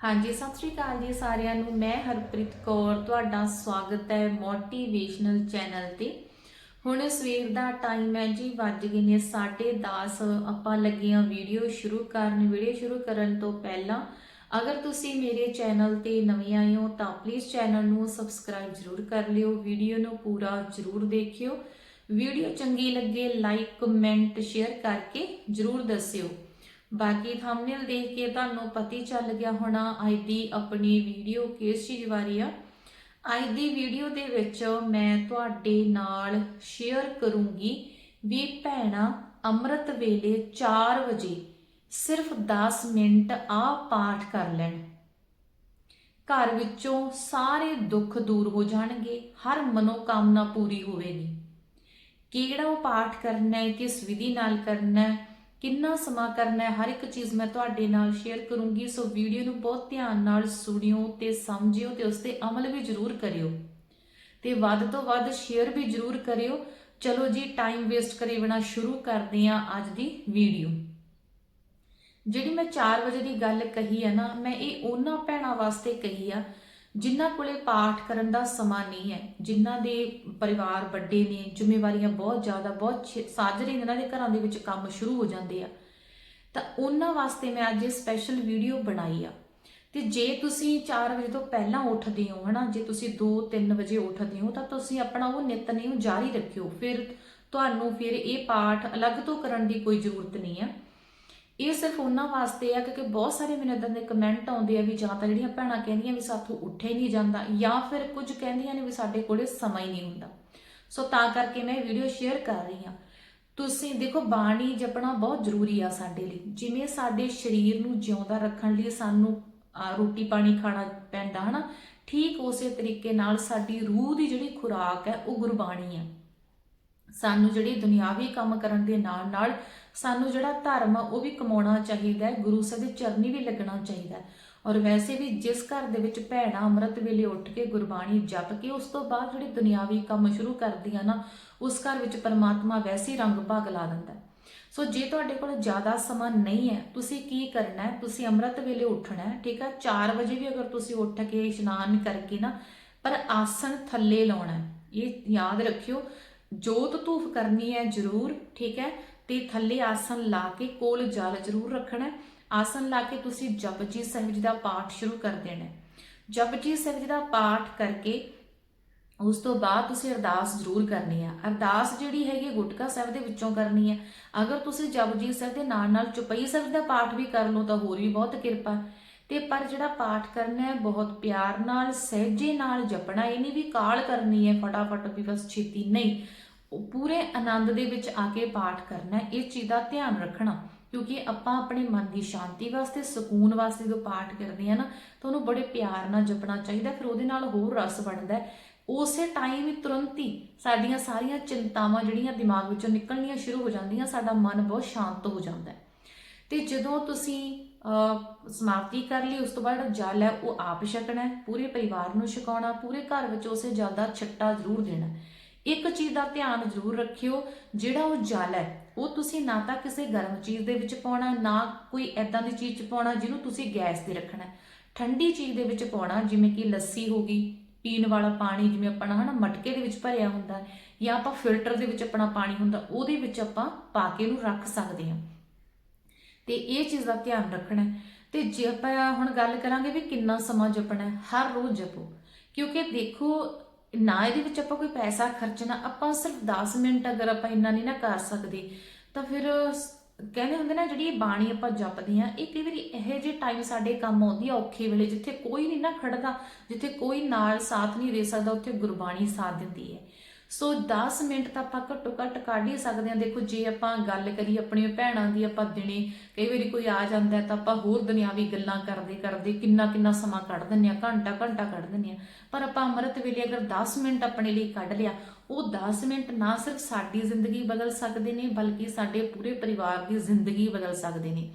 ਹਾਂਜੀ, ਸਤਿ ਸ਼੍ਰੀ ਅਕਾਲ ਜੀ ਸਾਰਿਆਂ ਨੂੰ। ਮੈਂ ਹਰਪ੍ਰੀਤ ਕੌਰ, ਤੁਹਾਡਾ ਸਵਾਗਤ ਹੈ ਮੋਟੀਵੇਸ਼ਨਲ ਚੈਨਲ ਤੇ। ਹੁਣ ਸਵੇਰ ਦਾ ਟਾਈਮ ਹੈ ਜੀ, ਵੱਜ ਗਏ ਨੇ 10:30 ਆਪਾਂ ਲੱਗੇ ਆ ਵੀਡੀਓ ਸ਼ੁਰੂ ਕਰਨ। ਵੀਡੀਓ ਸ਼ੁਰੂ ਕਰਨ ਤੋਂ ਪਹਿਲਾਂ ਅਗਰ ਤੁਸੀਂ ਮੇਰੇ ਚੈਨਲ ਤੇ ਨਵੇਂ ਆਏ ਹੋ ਤਾਂ ਪਲੀਜ਼ ਚੈਨਲ ਨੂੰ ਸਬਸਕ੍ਰਾਈਬ ਜ਼ਰੂਰ ਕਰ ਲਿਓ। ਵੀਡੀਓ ਨੂੰ ਪੂਰਾ ਜ਼ਰੂਰ ਦੇਖਿਓ। ਵੀਡੀਓ ਚੰਗੀ ਲੱਗੇ ਲਾਈਕ ਕਮੈਂਟ ਸ਼ੇਅਰ ਕਰਕੇ ਜ਼ਰੂਰ ਦੱਸਿਓ। ਬਾਕੀ ਥੰਬਨੇਲ ਦੇਖ ਕੇ ਤੁਹਾਨੂੰ ਪਤੀ ਚੱਲ ਗਿਆ ਹੋਣਾ ਅੱਜ ਦੀ ਆਪਣੀ ਵੀਡੀਓ ਕਿਸ ਚੀਜ਼ ਬਾਰੇ ਆ। ਅੱਜ ਦੀ ਵੀਡੀਓ ਦੇ ਵਿੱਚ ਮੈਂ ਤੁਹਾਡੇ ਨਾਲ ਸ਼ੇਅਰ ਕਰੂੰਗੀ ਵੀ ਭੈਣਾ ਅੰਮ੍ਰਿਤ ਵੇਲੇ 4 ਵਜੇ ਸਿਰਫ 10 ਮਿੰਟ ਆ ਪਾਠ ਕਰ ਲੈਣ। ਘਰ ਵਿੱਚੋਂ ਸਾਰੇ ਦੁੱਖ ਦੂਰ ਹੋ ਜਾਣਗੇ, ਹਰ ਮਨੋਕਾਮਨਾ ਪੂਰੀ ਹੋਵੇਗੀ। ਕਿਹੜਾ ਪਾਠ ਕਰਨਾ ਹੈ, ਕਿਸ ਵਿਧੀ ਨਾਲ ਕਰਨਾ ਹੈ ਕਿੰਨਾ ਸਮਾਂ ਕਰਨਾ ਹੈ, ਹਰ ਇੱਕ ਚੀਜ਼ ਮੈਂ ਤੁਹਾਡੇ ਨਾਲ ਸ਼ੇਅਰ ਕਰੂੰਗੀ। ਸੋ ਵੀਡੀਓ ਨੂੰ ਬਹੁਤ ਧਿਆਨ ਨਾਲ ਸੁਣਿਓ ਤੇ ਸਮਝਿਓ ਤੇ ਉਸ ਤੇ ਅਮਲ ਵੀ ਜ਼ਰੂਰ ਕਰਿਓ। ਤੇ ਵੱਧ ਤੋਂ ਵੱਧ ਸ਼ੇਅਰ ਵੀ ਜ਼ਰੂਰ ਕਰਿਓ। ਚਲੋ ਜੀ ਟਾਈਮ ਵੇਸਟ ਕਰੇ ਬਿਨਾ ਸ਼ੁਰੂ ਕਰਦੇ ਹਾਂ ਅੱਜ ਦੀ ਵੀਡੀਓ ਜਿਹੜੀ ਮੈਂ 4 ਵਜੇ ਦੀ ਗੱਲ ਕਹੀ ਹੈ ਨਾ, ਮੈਂ ਇਹ ਉਹਨਾਂ ਭੈਣਾਂ ਵਾਸਤੇ ਕਹੀ ਆ ਜਿਨ੍ਹਾਂ ਕੋਲੇ ਪਾਠ ਕਰਨ ਦਾ ਸਮਾਂ ਨਹੀਂ ਹੈ, ਜਿਨ੍ਹਾਂ ਦੇ ਪਰਿਵਾਰ ਵੱਡੇ ਨੇ, ਜ਼ਿੰਮੇਵਾਰੀਆਂ ਬਹੁਤ ਜ਼ਿਆਦਾ, ਬਹੁਤ ਛੇ- ਸਾਜਰੇ ਇਹਨਾਂ ਦੇ ਘਰਾਂ ਦੇ ਵਿੱਚ ਕੰਮ ਸ਼ੁਰੂ ਹੋ ਜਾਂਦੇ ਆ। ਤਾਂ ਉਹਨਾਂ ਵਾਸਤੇ ਮੈਂ ਅੱਜ ਇਹ ਸਪੈਸ਼ਲ ਵੀਡੀਓ ਬਣਾਈ ਆ। ਤੇ ਜੇ ਤੁਸੀਂ 4 ਵਜੇ ਤੋਂ ਪਹਿਲਾਂ ਉੱਠਦੇ ਹੋ, ਹਨਾ, ਜੇ ਤੁਸੀਂ 2-3 ਵਜੇ ਉੱਠਦੇ ਹੋ, ਤਾਂ ਤੁਸੀਂ ਆਪਣਾ ਉਹ ਨਿਤਨੇਮ ਜਾਰੀ ਰੱਖਿਓ। ਫਿਰ ਤੁਹਾਨੂੰ ਫਿਰ ਇਹ ਪਾਠ ਅਲੱਗ ਤੋਂ ਕਰਨ ਦੀ ਕੋਈ ਜ਼ਰੂਰਤ ਨਹੀਂ ਹੈ ਇਹ ਸਿਰਫ ਉਹਨਾਂ ਵਾਸਤੇ ਆ ਕਿਉਂਕਿ ਬਹੁਤ ਸਾਰੇ ਮੈਨੂੰ ਇਦਾਂ ਦੇ ਕਮੈਂਟ ਆਉਂਦੇ ਆ ਵੀ ਜਾਂ ਤਾਂ ਜਿਹੜੀਆਂ ਭੈਣਾਂ ਕਹਿੰਦੀਆਂ ਵੀ ਸਾਥੋਂ ਉੱਠੇ ਨਹੀਂ ਜਾਂਦਾ, ਜਾਂ ਫਿਰ ਕੁਝ ਕਹਿੰਦੀਆਂ ਨੇ ਵੀ ਸਾਡੇ ਕੋਲੇ ਸਮਾਂ ਹੀ ਨਹੀਂ ਹੁੰਦਾ। ਸੋ ਤਾਂ ਕਰਕੇ ਮੈਂ ਵੀਡੀਓ ਸ਼ੇਅਰ ਕਰ ਰਹੀ ਹਾਂ। ਤੁਸੀਂ ਦੇਖੋ, ਬਾਣੀ ਜਪਣਾ ਬਹੁਤ ਜ਼ਰੂਰੀ ਆ ਸਾਡੇ ਲਈ। ਜਿਵੇਂ ਸਾਡੇ ਸਰੀਰ ਨੂੰ ਜਿਉਂਦਾ ਰੱਖਣ ਲਈ ਸਾਨੂੰ ਰੋਟੀ ਪਾਣੀ ਖਾਣਾ ਪੈਂਦਾ, ਹਨਾ? ਠੀਕ ਉਸੇ ਤਰੀਕੇ ਨਾਲ ਸਾਡੀ ਰੂਹ ਦੀ ਜਿਹੜੀ ਖੁਰਾਕ ਹੈ, ਉਹ ਗੁਰਬਾਣੀ ਆ ਸਾਨੂੰ ਜਿਹੜੀ ਦੁਨਿਆਵੀ ਕੰਮ ਕਰਨ ਦੇ ਨਾਲ ਨਾਲ ਸਾਨੂੰ ਜਿਹੜਾ ਧਰਮ ਆ, ਉਹ ਵੀ ਕਮਾਉਣਾ ਚਾਹੀਦਾ ਹੈ, ਗੁਰੂ ਸਾਹਿਬ ਦੇ ਚਰਨੀ ਵੀ ਲੱਗਣਾ ਚਾਹੀਦਾ ਹੈ। ਔਰ ਵੈਸੇ ਵੀ ਜਿਸ ਘਰ ਦੇ ਵਿੱਚ ਭੈਣਾਂ ਅੰਮ੍ਰਿਤ ਵੇਲੇ ਉੱਠ ਕੇ ਗੁਰਬਾਣੀ ਜਪ ਕੇ, ਉਸ ਤੋਂ ਬਾਅਦ ਜਿਹੜੇ ਦੁਨਿਆਵੀ ਕੰਮ ਸ਼ੁਰੂ ਕਰਦੀਆਂ ਨਾ, ਉਸ ਘਰ ਵਿੱਚ ਪਰਮਾਤਮਾ ਵੈਸੇ ਰੰਗ ਭਾਗ ਲਾ ਦਿੰਦਾ ਹੈ। ਸੋ ਜੇ ਤੁਹਾਡੇ ਕੋਲ ਜ਼ਿਆਦਾ ਸਮਾਂ ਨਹੀਂ ਹੈ, ਤੁਸੀਂ ਕੀ ਕਰਨਾ ਹੈ? ਤੁਸੀਂ ਅੰਮ੍ਰਿਤ ਵੇਲੇ ਉੱਠਣਾ ਹੈ, ਠੀਕ ਹੈ? 4 ਵਜੇ ਵੀ ਅਗਰ ਤੁਸੀਂ ਉੱਠ ਕੇ ਇਸ਼ਨਾਨ ਕਰਕੇ ਨਾ, ਪਰ ਆਸਣ ਥੱਲੇ ਲਾਉਣਾ ਹੈ। ਇਹ ਯਾਦ ਰੱਖਿਓ, ਜੋਤ ਧੂਫ ਕਰਨੀ ਹੈ ਜ਼ਰੂਰ, ਠੀਕ ਹੈ? ਤੇ ਥੱਲੇ ਆਸਨ ਲਾ ਕੇ ਕੋਲ ਜਲ ਜ਼ਰੂਰ ਰੱਖਣਾ ਆਸਨ ਲਾ ਕੇ ਤੁਸੀਂ ਜਪਜੀ ਸਾਹਿਬ ਜੀ ਦਾ ਪਾਠ ਸ਼ੁਰੂ ਕਰ ਦੇਣਾ ਹੈ। ਜਪਜੀ ਸਾਹਿਬ ਜੀ ਦਾ ਪਾਠ ਕਰਕੇ ਉਸ ਤੋਂ ਬਾਅਦ ਤੁਸੀਂ ਅਰਦਾਸ ਜ਼ਰੂਰ ਕਰਨੀ ਹੈ। ਅਰਦਾਸ ਜਿਹੜੀ ਹੈਗੀ ਗੁਟਕਾ ਸਾਹਿਬ ਦੇ ਵਿੱਚੋਂ ਕਰਨੀ ਹੈ। ਅਗਰ ਤੁਸੀਂ ਜਪਜੀ ਸਾਹਿਬ ਦੇ ਨਾਲ ਨਾਲ ਚੁਪਈ ਸਾਹਿਬ ਦਾ ਪਾਠ ਵੀ ਕਰ ਲਓ ਤਾਂ ਹੋਰ ਵੀ ਬਹੁਤ ਕਿਰਪਾ ਤੇ ਪਰ ਜਿਹੜਾ ਪਾਠ ਕਰਨਾ ਹੈ, ਬਹੁਤ ਪਿਆਰ ਨਾਲ, ਸਹਿਜੇ ਨਾਲ ਜਪਣਾ ਇਹ ਨਹੀਂ ਵੀ ਕਾਲ ਕਰਨੀ ਹੈ ਫਟਾਫਟ ਵੀ ਬਸ ਛੇਤੀ। ਨਹੀਂ ਉਹ ਪੂਰੇ ਆਨੰਦ ਦੇ ਵਿੱਚ ਆ ਕੇ ਪਾਠ ਕਰਨਾ ਹੈ, ਇਸ ਚੀਜ਼ ਦਾ ਧਿਆਨ ਰੱਖਣਾ, ਕਿਉਂਕਿ ਆਪਾਂ ਆਪਣੇ ਮਨ ਦੀ ਸ਼ਾਂਤੀ ਵਾਸਤੇ, ਸਕੂਨ ਵਾਸਤੇ ਜਦੋਂ ਪਾਠ ਕਰਦੇ ਆ ਨਾ, ਤਾਂ ਉਹਨੂੰ ਬੜੇ ਪਿਆਰ ਨਾਲ ਜਪਣਾ ਚਾਹੀਦਾ, ਫਿਰ ਉਹਦੇ ਨਾਲ ਹੋਰ ਰਸ ਬਣਦਾ ਹੈ। ਉਸੇ ਟਾਈਮ ਹੀ ਤੁਰੰਤ ਹੀ ਸਾਡੀਆਂ ਸਾਰੀਆਂ ਚਿੰਤਾਵਾਂ ਜਿਹੜੀਆਂ ਦਿਮਾਗ ਵਿੱਚੋਂ ਨਿਕਲਣੀਆਂ ਸ਼ੁਰੂ ਹੋ ਜਾਂਦੀਆਂ, ਸਾਡਾ ਮਨ ਬਹੁਤ ਸ਼ਾਂਤ ਹੋ ਜਾਂਦਾ ਹੈ। ਤੇ ਜਦੋਂ ਤੁਸੀਂ ਸਮਾਪਤੀ ਕਰ ਲਈ, ਉਸ ਤੋਂ ਬਾਅਦ ਜਿਹੜਾ ਜਲ ਹੈ, ਉਹ ਆਪ ਛਕਣਾ ਹੈ, ਪੂਰੇ ਪਰਿਵਾਰ ਨੂੰ ਛਕਾਉਣਾ, ਪੂਰੇ ਘਰ ਵਿੱਚ ਉਸੇ ਜਲ ਦਾ ਛੱਟਾ ਜ਼ਰੂਰ ਦੇਣਾ ਇੱਕ ਚੀਜ਼ ਦਾ ਧਿਆਨ ਜ਼ਰੂਰ ਰੱਖਿਓ, ਜਿਹੜਾ ਉਹ ਜਲ ਹੈ, ਉਹ ਤੁਸੀਂ ਨਾ ਤਾਂ ਕਿਸੇ ਗਰਮ ਚੀਜ਼ ਦੇ ਵਿੱਚ ਪਾਉਣਾ, ਨਾ ਕੋਈ ਐਦਾਂ ਦੀ ਚੀਜ਼ 'ਚ ਪਾਉਣਾ ਜਿਹਨੂੰ ਤੁਸੀਂ ਗੈਸ ਤੇ ਰੱਖਣਾ ਠੰਡੀ ਚੀਜ਼ ਦੇ ਵਿੱਚ ਪਾਉਣਾ, ਜਿਵੇਂ ਕਿ ਲੱਸੀ ਹੋ ਗਈ, ਪੀਣ ਵਾਲਾ ਪਾਣੀ ਜਿਵੇਂ ਆਪਣਾ ਹਨਾ ਮਟਕੇ ਦੇ ਵਿੱਚ ਭਰਿਆ ਹੁੰਦਾ ਜਾਂ ਆਪਾਂ ਫਿਲਟਰ ਦੇ ਵਿੱਚ ਆਪਣਾ ਪਾਣੀ ਹੁੰਦਾ, ਉਹਦੇ ਵਿੱਚ ਆਪਾਂ ਪਾ ਕੇ ਉਹਨੂੰ ਰੱਖ ਸਕਦੇ ਹਾਂ। ਤੇ ਇਹ ਚੀਜ਼ ਦਾ ਧਿਆਨ ਰੱਖਣਾ ਹੈ। ਤੇ ਜੇ ਆਪਾਂ ਹੁਣ ਗੱਲ ਕਰਾਂਗੇ ਵੀ ਕਿੰਨਾ ਸਮਾਂ ਜਪਣਾ ਹੈ, ਹਰ ਰੋਜ਼ ਜਪੋ। ਕਿਉਂਕਿ ਦੇਖੋ ਨਾ ਇਹਦੇ ਵਿੱਚ ਆਪਾਂ ਕੋਈ ਪੈਸਾ ਖਰਚਣਾ ਆਪਾਂ ਸਿਰਫ 10 ਮਿੰਟ ਅਗਰ ਆਪਾਂ ਇੰਨਾ ਨਹੀਂ ਨਾ ਕਰ ਸਕਦੇ, ਤਾਂ ਫਿਰ ਕਹਿੰਦੇ ਹੁੰਦੇ ਨਾ ਜਿਹੜੀ ਇਹ ਬਾਣੀ ਆਪਾਂ ਜਪਦੇ ਆ ਇਹ ਕਈ ਵਾਰੀ ਇਹੋ ਜਿਹੇ ਟਾਈਮ ਸਾਡੇ ਕੰਮ ਆਉਂਦੀ ਆ, ਔਖੇ ਵੇਲੇ ਜਿੱਥੇ ਕੋਈ ਨਹੀਂ ਨਾ ਖੜਦਾ, ਜਿੱਥੇ ਕੋਈ ਨਾਲ ਸਾਥ ਨਹੀਂ ਦੇ ਸਕਦਾ, ਉੱਥੇ ਗੁਰਬਾਣੀ ਸਾਥ ਦਿੰਦੀ ਹੈ। ਸੋ 10 ਮਿੰਟ ਤਾਂ ਆਪਾਂ ਘੱਟੋ ਘੱਟ ਕੱਢ ਹੀ ਸਕਦੇ ਹਾਂ। ਦੇਖੋ, ਜੇ ਆਪਾਂ ਗੱਲ ਕਰੀ ਆਪਣੀਆਂ ਭੈਣਾਂ ਦੀ ਆਪਾਂ ਦਿਨੇ, ਕਈ ਵਾਰੀ ਕੋਈ ਆ ਜਾਂਦਾ ਤਾਂ ਆਪਾਂ ਹੋਰ ਦੁਨਿਆਵੀ ਗੱਲਾਂ ਕਰਦੇ ਕਰਦੇ ਕਿੰਨਾ ਕਿੰਨਾ ਸਮਾਂ ਕੱਢ ਦਿੰਦੇ ਆ ਘੰਟਾ ਘੰਟਾ ਕੱਢ ਦਿੰਦੇ ਆ ਪਰ ਆਪਾਂ ਅੰਮ੍ਰਿਤ ਵੇਲੇ ਅਗਰ 10 ਮਿੰਟ ਆਪਣੇ ਲਈ ਕੱਢ ਲਿਆ, ਉਹ 10 ਮਿੰਟ ਨਾ ਸਿਰਫ ਸਾਡੀ ਜ਼ਿੰਦਗੀ ਬਦਲ ਸਕਦੇ ਨੇ, ਬਲਕਿ ਸਾਡੇ ਪੂਰੇ ਪਰਿਵਾਰ ਦੀ ਜ਼ਿੰਦਗੀ ਬਦਲ ਸਕਦੇ ਨੇ।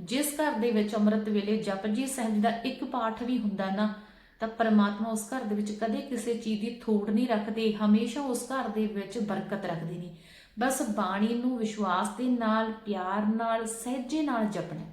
ਜਿਸ ਘਰ ਦੇ ਵਿੱਚ ਅੰਮ੍ਰਿਤ ਵੇਲੇ ਜਪਜੀ ਸਾਹਿਬ ਦਾ ਇੱਕ ਪਾਠ ਵੀ ਹੁੰਦਾ ਨਾ ਤਾਂ ਪਰਮਾਤਮਾ ਉਸ ਘਰ ਦੇ ਵਿੱਚ ਕਦੇ ਕਿਸੇ ਚੀਜ਼ ਦੀ ਥੋੜ ਨਹੀਂ ਰੱਖਦੇ, ਹਮੇਸ਼ਾ ਉਸ ਘਰ ਦੇ ਵਿੱਚ ਬਰਕਤ ਰੱਖਦੇ ਨੇ। ਬਸ ਬਾਣੀ ਨੂੰ ਵਿਸ਼ਵਾਸ ਦੇ ਨਾਲ, ਪਿਆਰ ਨਾਲ, ਸਹਿਜੇ ਨਾਲ ਜਪਣਾ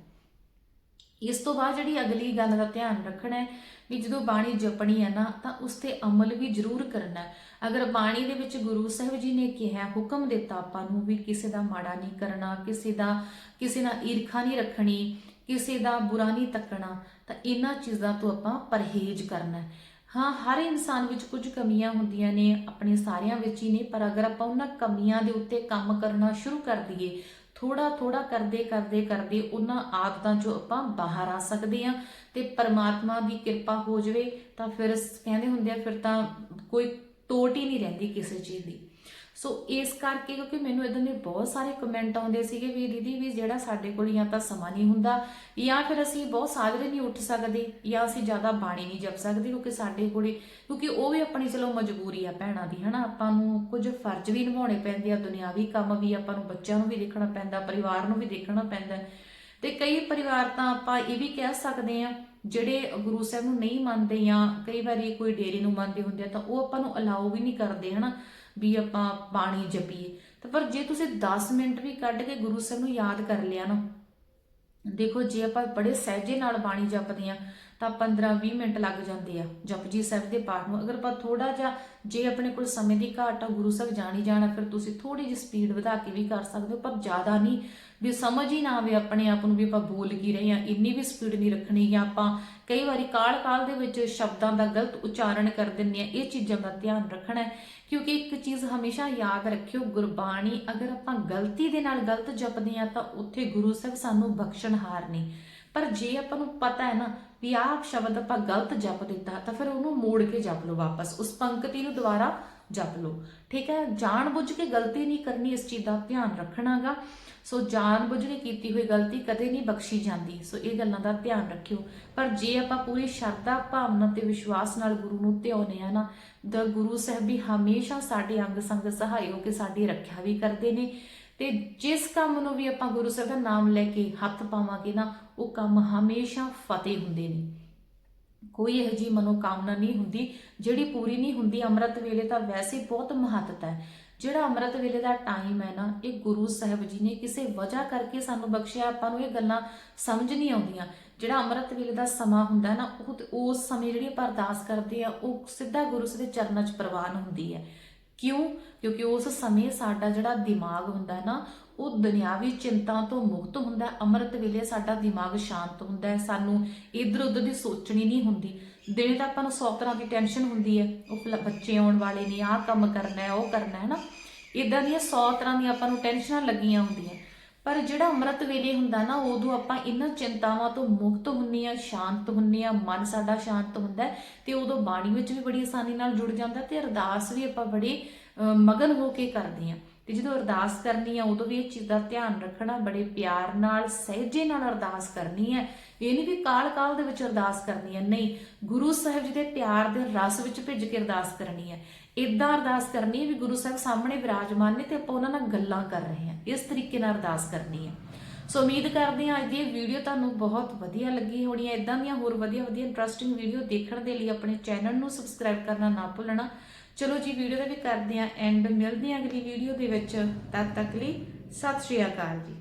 ਇਸ ਤੋਂ ਬਾਅਦ ਜਿਹੜੀ ਅਗਲੀ ਗੱਲ ਦਾ ਧਿਆਨ ਰੱਖਣਾ ਹੈ ਵੀ ਜਦੋਂ ਬਾਣੀ ਜਪਣੀ ਹੈ ਨਾ, ਤਾਂ ਉਸ ਤੇ ਅਮਲ ਵੀ ਜ਼ਰੂਰ ਕਰਨਾ ਹੈ। ਅਗਰ ਬਾਣੀ ਦੇ ਵਿੱਚ ਗੁਰੂ ਸਾਹਿਬ ਜੀ ਨੇ ਕਿਹਾ, ਹੁਕਮ ਦਿੱਤਾ ਆਪਾਂ ਨੂੰ ਵੀ ਕਿਸੇ ਦਾ ਮਾੜਾ ਨਹੀਂ ਕਰਨਾ, ਕਿਸੇ ਦਾ, ਕਿਸੇ ਨਾਲ ਈਰਖਾ ਨਹੀਂ ਰੱਖਣੀ ਕਿਸੇ ਦਾ ਬੁਰਾ ਨਹੀਂ ਤੱਕਣਾ, ਤਾਂ ਇਹਨਾਂ ਚੀਜ਼ਾਂ ਤੋਂ ਆਪਾਂ ਪਰਹੇਜ਼ ਕਰਨਾ ਹੈ। ਹਾਂ, ਹਰ ਇਨਸਾਨ ਵਿੱਚ ਕੁਝ ਕਮੀਆਂ ਹੁੰਦੀਆਂ ਨੇ, ਆਪਣੇ ਸਾਰਿਆਂ ਵਿੱਚ ਹੀ ਨੇ, ਪਰ ਅਗਰ ਆਪਾਂ ਉਹਨਾਂ ਕਮੀਆਂ ਦੇ ਉੱਤੇ ਕੰਮ ਕਰਨਾ ਸ਼ੁਰੂ ਕਰ ਦਈਏ ਥੋੜਾ ਥੋੜਾ ਕਰਦੇ ਕਰਦੇ ਕਰਦੇ ਉਹਨਾਂ ਆਦਤਾਂ ਚੋਂ ਆਪਾਂ ਬਾਹਰ ਆ ਸਕਦੇ ਆ ਤੇ ਪਰਮਾਤਮਾ ਦੀ ਕਿਰਪਾ ਹੋ ਜਾਵੇ, ਤਾਂ ਫਿਰ ਕਹਿੰਦੇ ਹੁੰਦੇ ਆ, ਫਿਰ ਤਾਂ ਕੋਈ ਟੋਟ ਹੀ ਨਹੀਂ ਰਹਿੰਦੀ ਕਿਸੇ ਚੀਜ਼ ਦੀ। ਸੋ ਇਸ ਕਰਕੇ ਕਿਉਂਕਿ ਮੈਨੂੰ ਇਦਾਂ ਦੇ ਬਹੁਤ ਸਾਰੇ ਕਮੈਂਟ ਆਉਂਦੇ ਸੀਗੇ ਵੀ ਦੀਦੀ ਵੀ ਜਿਹੜਾ ਸਾਡੇ ਕੋਲ ਜਾਂ ਤਾਂ ਸਮਾਂ ਨਹੀਂ ਹੁੰਦਾ, ਜਾਂ ਫਿਰ ਅਸੀਂ ਬਹੁਤ ਸਾਜਰੇ ਨਹੀਂ ਉੱਠ ਸਕਦੇ, ਜਾਂ ਅਸੀਂ ਜ਼ਿਆਦਾ ਬਾਣੀ ਨਹੀਂ ਜਪ ਸਕਦੇ ਕਿਉਂਕਿ ਸਾਡੇ ਕੋਲੇ, ਕਿਉਂਕਿ ਉਹ ਵੀ ਆਪਣੀ ਚਲੋ ਮਜਬੂਰੀ ਆ ਭੈਣਾਂ ਦੀ, ਹਨਾ? ਆਪਾਂ ਨੂੰ ਕੁਝ ਫਰਜ਼ ਵੀ ਨਿਭਾਉਣੇ ਪੈਂਦੇ ਆ, ਦੁਨਿਆਵੀ ਕੰਮ ਵੀ ਆਪਾਂ ਨੂੰ ਬੱਚਿਆਂ ਨੂੰ ਵੀ ਦੇਖਣਾ ਪੈਂਦਾ, ਪਰਿਵਾਰ ਨੂੰ ਵੀ ਦੇਖਣਾ ਪੈਂਦਾ। ਤੇ ਕਈ ਪਰਿਵਾਰ ਤਾਂ ਆਪਾਂ ਇਹ ਵੀ ਕਹਿ ਸਕਦੇ ਆ, ਜਿਹੜੇ ਗੁਰੂ ਸਾਹਿਬ ਨੂੰ ਨਹੀਂ ਮੰਨਦੇ ਜਾਂ ਕਈ ਵਾਰੀ ਕੋਈ ਡੇਰੇ ਨੂੰ ਮੰਨਦੇ ਹੁੰਦੇ ਆ, ਤਾਂ ਉਹ ਆਪਾਂ ਨੂੰ ਅਲਾਉ ਵੀ ਨਹੀਂ ਕਰਦੇ, ਹਨਾ? ਵੀ ਆਪਾਂ ਬਾਣੀ ਜਪੀਏ। ਤਾਂ ਪਰ ਜੇ ਤੁਸੀਂ 10 ਮਿੰਟ ਵੀ ਕੱਢ ਕੇ ਗੁਰੂ ਸਾਹਿਬ ਨੂੰ ਯਾਦ ਕਰ ਲਿਆ ਨਾ, ਦੇਖੋ ਜੇ ਆਪਾਂ ਬੜੇ ਸਹਿਜੇ ਨਾਲ ਬਾਣੀ ਜਪਦੇ ਆ ਤਾਂ 15-20 ਮਿੰਟ ਲੱਗ ਜਾਂਦੇ ਆ ਜਪਜੀ ਸਾਹਿਬ ਦੇ ਪਾਠ ਨੂੰ। ਅਗਰ ਆਪਾਂ ਥੋੜਾ ਜਿਹਾ ਜੇ ਆਪਣੇ ਕੋਲ ਸਮੇਂ ਦੀ ਘਾਟ ਆ, ਗੁਰੂ ਸਾਹਿਬ ਜਾਣੀ ਜਾਣਾ, ਫਿਰ ਤੁਸੀਂ ਥੋੜੀ ਜਿਹੀ ਸਪੀਡ ਵਧਾ ਕੇ ਵੀ ਕਰ ਸਕਦੇ ਹੋ, ਪਰ ਜ਼ਿਆਦਾ ਨਹੀਂ। ਵੀ ਸਮਝ ਹੀ ਨਾ ਆਵੇ ਆਪਣੇ ਆਪ ਨੂੰ ਵੀ ਆਪਾਂ ਬੋਲ ਕੀ ਰਹੇ ਆ ਇੰਨੀ ਵੀ ਸਪੀਡ ਨਹੀਂ ਰੱਖਣੀ ਜਾਂ ਆਪਾਂ ਕਈ ਵਾਰੀ ਕਾਲ ਕਾਲ ਦੇ ਵਿੱਚ ਸ਼ਬਦਾਂ ਦਾ ਗਲਤ ਉਚਾਰਨ ਕਰ ਦਿੰਦੇ ਆ ਇਹ ਚੀਜ਼ਾਂ ਦਾ ਧਿਆਨ ਰੱਖਣਾ ਹੈ। ਕਿਉਂਕਿ ਇੱਕ ਚੀਜ਼ ਹਮੇਸ਼ਾ ਯਾਦ ਰੱਖਿਓ, ਗੁਰਬਾਣੀ ਅਗਰ ਆਪਾਂ ਗਲਤੀ ਦੇ ਨਾਲ ਗਲਤ ਜਪਦੇ ਆ ਤਾਂ ਉੱਥੇ ਗੁਰੂ ਸਾਹਿਬ ਸਾਨੂੰ ਬਖਸ਼ਣਹਾਰ ਨਹੀਂ। ਪਰ ਜੇ ਆਪਾਂ ਨੂੰ ਪਤਾ ਹੈ ਨਾ ਵੀ ਆਹ ਸ਼ਬਦ ਆਪਾਂ ਗਲਤ ਜਪ ਦਿੱਤਾ ਤਾਂ ਫਿਰ ਉਹਨੂੰ ਮੋੜ ਕੇ ਜਪ ਲਓ ਵਾਪਸ, ਉਸ ਪੰਕਤੀ ਨੂੰ ਦੁਬਾਰਾ ਜਪ ਲਓ। ਠੀਕ ਹੈ? ਜਾਣ ਬੁੱਝ ਕੇ ਗਲਤੀ ਨਹੀਂ ਕਰਨੀ ਇਸ ਚੀਜ਼ ਦਾ ਧਿਆਨ ਰੱਖਣਾਗਾ। ਸੋ ਜਾਣ ਬੁੱਝ ਕੇ ਕੀਤੀ ਹੋਈ ਗਲਤੀ ਕਦੇ ਨਹੀਂ ਬਖਸ਼ੀ ਜਾਂਦੀ। ਸੋ ਇਹ ਗੱਲਾਂ ਦਾ ਧਿਆਨ ਰੱਖਿਓ। ਪਰ ਜੇ ਆਪਾਂ ਪੂਰੀ ਸ਼ਰਧਾ, ਭਾਵਨਾ ਤੇ ਵਿਸ਼ਵਾਸ ਨਾਲ ਗੁਰੂ ਨੂੰ ਧਿਆਉਂਦੇ ਆ ਨਾ ਦ ਗੁਰੂ ਸਾਹਿਬ ਵੀ ਹਮੇਸ਼ਾ ਸਾਡੇ ਅੰਗ ਸੰਗ ਸਹਾਈ ਹੋ ਕੇ ਸਾਡੀ ਰੱਖਿਆ ਵੀ ਕਰਦੇ ਨੇ। ਤੇ ਜਿਸ ਕੰਮ ਨੂੰ ਵੀ ਆਪਾਂ ਗੁਰੂ ਸਾਹਿਬ ਦਾ ਨਾਮ ਲੈ ਕੇ ਹੱਥ ਪਾਵਾਂਗੇ ਨਾ, ਉਹ ਕੰਮ ਹਮੇਸ਼ਾ ਫਤਿਹ ਹੁੰਦੇ ਨੇ। ਕੋਈ ਇਹੋ ਜੀ ਮਨੋਕਾਮਨਾ ਨਹੀਂ ਹੁੰਦੀ, ਜਿਹੜੀ ਪੂਰੀ ਨਹੀਂ ਹੁੰਦੀ ਅੰਮ੍ਰਿਤ ਵੇਲੇ ਤਾਂ ਵੈਸੇ ਬਹੁਤ ਮਹੱਤਤਾ ਹੈ। ਜਿਹੜਾ ਅੰਮ੍ਰਿਤ ਵੇਲੇ ਦਾ ਟਾਈਮ ਹੈ ਨਾ, ਇਹ ਗੁਰੂ ਸਾਹਿਬ ਜੀ ਨੇ ਕਿਸੇ ਵਜ੍ਹਾ ਕਰਕੇ ਸਾਨੂੰ ਬਖਸ਼ਿਆ, ਆਪਾਂ ਨੂੰ ਇਹ ਗੱਲਾਂ ਸਮਝ ਨਹੀਂ ਆਉਂਦੀਆਂ। ਜਿਹੜਾ ਅੰਮ੍ਰਿਤ ਵੇਲੇ ਦਾ ਸਮਾਂ ਹੁੰਦਾ ਨਾ, ਉਹ ਉਸ ਸਮੇਂ ਜਿਹੜੀ ਆਪਾਂ ਅਰਦਾਸ ਕਰਦੇ ਆ ਉਹ ਸਿੱਧਾ ਗੁਰੂ ਸਾਹਿਬ ਦੇ ਚਰਨਾਂ 'ਚ ਪ੍ਰਵਾਨ ਹੁੰਦੀ ਹੈ। ਕਿਉਂ? ਕਿਉਂਕਿ ਉਸ ਸਮੇਂ ਸਾਡਾ ਜਿਹੜਾ ਦਿਮਾਗ ਹੁੰਦਾ ਹੈ ਨਾ ਉਹ ਦੁਨਿਆਵੀ ਚਿੰਤਾ ਤੋਂ ਮੁਕਤ ਹੁੰਦਾ ਅੰਮ੍ਰਿਤ ਵੇਲੇ ਸਾਡਾ ਦਿਮਾਗ ਸ਼ਾਂਤ ਹੁੰਦਾ ਹੈ। ਸਾਨੂੰ ਇਧਰ ਉਧਰ ਦੀ ਸੋਚਣੀ ਨਹੀਂ ਹੁੰਦੀ। ਦਿਨੇ ਤਾਂ ਆਪਾਂ ਨੂੰ ਸੌ ਤਰ੍ਹਾਂ ਦੀ ਟੈਨਸ਼ਨ ਹੁੰਦੀ ਹੈ। ਉਹ ਫਲਾ- ਬੱਚੇ ਆਉਣ ਵਾਲੇ ਨੇ, ਆਹ ਕੰਮ ਕਰਨਾ ਹੈ, ਉਹ ਕਰਨਾ ਹੈ ਨਾ। ਇਦਾਂ ਦੀਆਂ 100 ਤਰ੍ਹਾਂ ਦੀਆਂ ਆਪਾਂ ਨੂੰ ਟੈਨਸ਼ਨਾਂ ਲੱਗੀਆਂ ਹੁੰਦੀਆਂ। ਪਰ ਜਿਹੜਾ ਅੰਮ੍ਰਿਤ ਵੇਲੇ ਹੁੰਦਾ ਨਾ, ਉਦੋਂ ਆਪਾਂ ਇਹਨਾਂ ਚਿੰਤਾਵਾਂ ਤੋਂ ਮੁਕਤ ਹੁੰਨੇ ਆ ਸ਼ਾਂਤ ਹੁੰਨੇ ਆ ਮਨ ਸਾਡਾ ਸ਼ਾਂਤ ਹੁੰਦਾ ਹੈ ਤੇ ਉਦੋਂ ਬਾਣੀ ਵਿੱਚ ਵੀ ਬੜੀ ਆਸਾਨੀ ਨਾਲ ਜੁੜ ਜਾਂਦਾ ਤੇ ਅਰਦਾਸ ਵੀ ਆਪਾਂ ਬੜੇ ਮਗਨ ਹੋ ਕੇ ਕਰਦੇ ਆ ਤੇ ਜਦੋਂ ਅਰਦਾਸ ਕਰਨੀ ਆ, ਉਦੋਂ ਵੀ ਇਹ ਚੀਜ਼ ਦਾ ਧਿਆਨ ਰੱਖਣਾ ਬੜੇ ਪਿਆਰ ਨਾਲ, ਸਹਿਜੇ ਨਾਲ ਅਰਦਾਸ ਕਰਨੀ ਹੈ ਇਹ ਨਹੀਂ ਵੀ ਕਾਲ ਕਾਲ ਦੇ ਵਿੱਚ ਅਰਦਾਸ ਕਰਨੀ ਹੈ ਨਹੀਂ। ਗੁਰੂ ਸਾਹਿਬ ਜੀ ਦੇ ਪਿਆਰ ਦੇ ਰਸ ਵਿੱਚ ਭਿੱਜ ਕੇ ਅਰਦਾਸ ਕਰਨੀ ਹੈ ਇਦਾਂ ਅਰਦਾਸ ਕਰਨੀ ਹੈ ਵੀ ਗੁਰੂ ਸਾਹਿਬ ਸਾਹਮਣੇ ਵਿਰਾਜਮਾਨ ਨੇ ਤੇ ਆਪਾਂ ਉਹਨਾਂ ਨਾਲ ਗੱਲਾਂ ਕਰ ਰਹੇ ਹਾਂ ਇਸ ਤਰੀਕੇ ਨਾਲ ਅਰਦਾਸ ਕਰਨੀ ਹੈ ਸੋ ਉਮੀਦ ਕਰਦੇ ਹਾਂ ਅੱਜ ਦੀ ਇਹ ਵੀਡੀਓ ਤੁਹਾਨੂੰ ਬਹੁਤ ਵਧੀਆ ਲੱਗੀ ਹੋਣੀ ਹੈ ਇਦਾਂ ਦੀਆਂ ਹੋਰ ਵਧੀਆ ਵਧੀਆ ਇੰਟਰਸਟਿੰਗ ਵੀਡੀਓ ਦੇਖਣ ਦੇ ਲਈ ਆਪਣੇ ਚੈਨਲ ਨੂੰ ਸਬਸਕ੍ਰਾਈਬ ਕਰਨਾ ਨਾ ਭੁੱਲਣਾ। ਚਲੋ ਜੀ ਵੀਡੀਓ ਦਾ ਵੀ ਕਰਦੇ ਹਾਂ ਐਂਡ ਮਿਲਦੇ ਹਾਂ ਅਗਲੀ ਵੀਡੀਓ ਦੇ ਵਿੱਚ। ਤਦ ਤੱਕ ਲਈ ਸਤਿ ਸ਼੍ਰੀ ਅਕਾਲ ਜੀ।